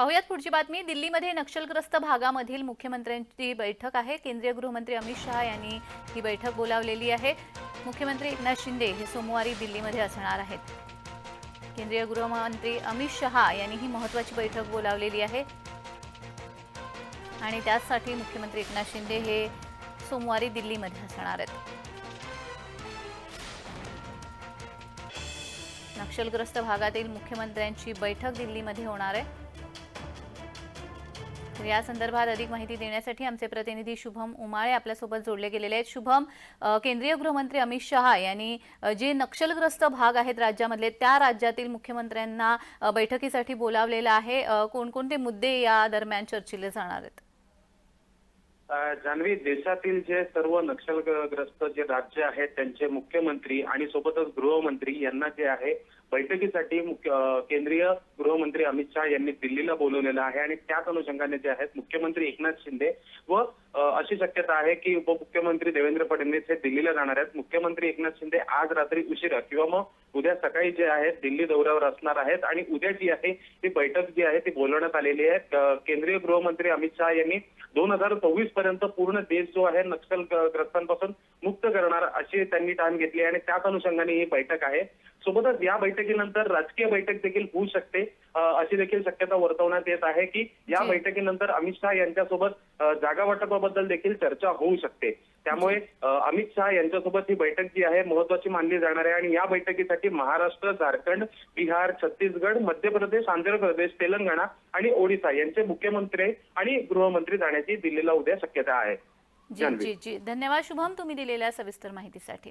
पाहुयात पुढची बातमी. दिल्लीमध्ये नक्षलग्रस्त भागामधील मुख्यमंत्र्यांची बैठक आहे. केंद्रीय गृहमंत्री अमित शहा यांनी ही बैठक बोलावलेली आहे. मुख्यमंत्री एकनाथ शिंदे हे सोमवारी दिल्लीमध्ये असणार आहेत. केंद्रीय गृहमंत्री अमित शहा यांनी ही महत्वाची बैठक बोलावलेली आहे. आणि त्याचसाठी मुख्यमंत्री एकनाथ शिंदे हे सोमवारी दिल्लीमध्ये असणार आहेत. नक्षलग्रस्त भागातील मुख्यमंत्र्यांची बैठक दिल्लीमध्ये होणार आहे. या संदर्भात अधिक माहिती देण्यासाठी आमचे प्रतिनिधी शुभम उमाळे आपल्यासोबत जोडले गेलेले आहेत. शुभम केंद्रीय गृहमंत्री अमित शहा यांनी जे नक्षलग्रस्त भाग आहेत राज्यामधले त्या राज्यातील मुख्यमंत्र्यांना बैठकीसाठी बोलावलेलं आहे. कोणकोणते मुद्दे या दरम्यान चर्चिले जाणार आहेत? जान्हवी देशातील जे सर्व नक्षलग्रस्त जे राज्य आहेत त्यांचे मुख्यमंत्री आणि सोबतच गृहमंत्री यांना जे आहे बैठकीसाठी मुख्य केंद्रीय गृहमंत्री अमित शहा यांनी दिल्लीला बोलवलेलं आहे. आणि त्याच अनुषंगाने जे आहेत मुख्यमंत्री एकनाथ शिंदे व अशी शक्यता आहे की उपमुख्यमंत्री देवेंद्र फडणवीस हे दिल्लीला जाणार आहेत. मुख्यमंत्री एकनाथ शिंदे आज रात्री उशिरा किंवा मग उद्या सकाळी जे आहेत दिल्ली दौऱ्यावर असणार आहेत आणि उद्या जी आहे ती बैठक जी आहे ती बोलवण्यात आलेली आहे. केंद्रीय गृहमंत्री अमित शहा यांनी दोन हजार चोवीसपर्यंत पूर्ण देश जो आहे नक्षलग्रस्तांपासून मुक्त करणार अशी त्यांनी ठाण घेतली आणि त्याच अनुषंगाने ही बैठक आहे. सोबतच या बैठकीनंतर राजकीय बैठक देखील होऊ शकते. अशी देखील शक्यता वर्तवण्यात येत आहे की या. बैठकीनंतर अमित शहा यांच्यासोबत जागा वाटपाबद्दल देखील चर्चा होऊ शकते. त्यामुळे अमित शहा यांच्यासोबत ही बैठक जी आहे महत्वाची मानली जाणार आहे आणि या बैठकीसाठी महाराष्ट्र झारखंड बिहार छत्तीसगड मध्य प्रदेश आंध्र प्रदेश तेलंगणा आणि ओडिशा यांचे मुख्यमंत्री आणि गृहमंत्री जाण्याची दिल्लीला उद्या शक्यता आहे. जी. जी जी. धन्यवाद शुभम तुम्ही दिलेल्या सविस्तर माहितीसाठी.